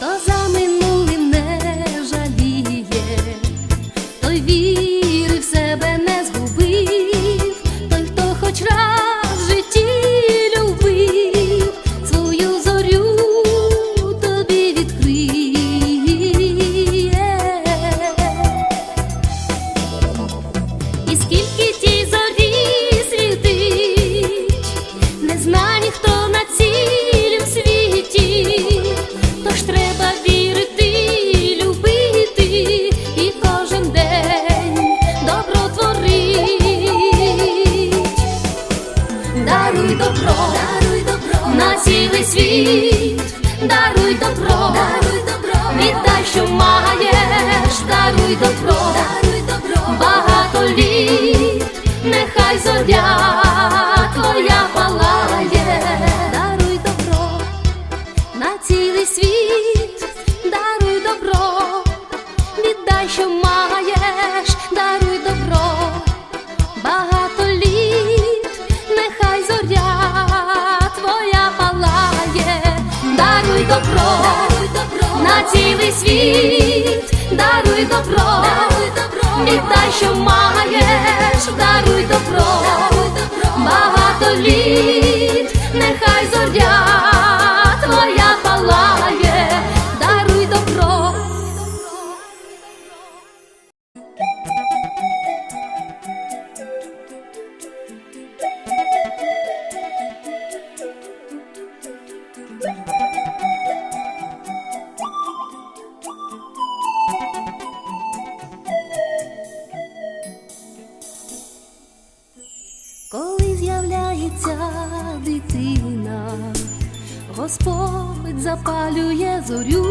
хто за минулим не жаліє, той віри в себе не згубив, той, хто хоч раз в житті любив, свою зорю тобі відкриє. Скільки даруй добро, даруй добро. На цілий світ, даруй добро, даруй добро, віддай, що маєш, даруй добро, даруй. літай, що маєш, даруй добро, багато літ. Господь запалює зорю.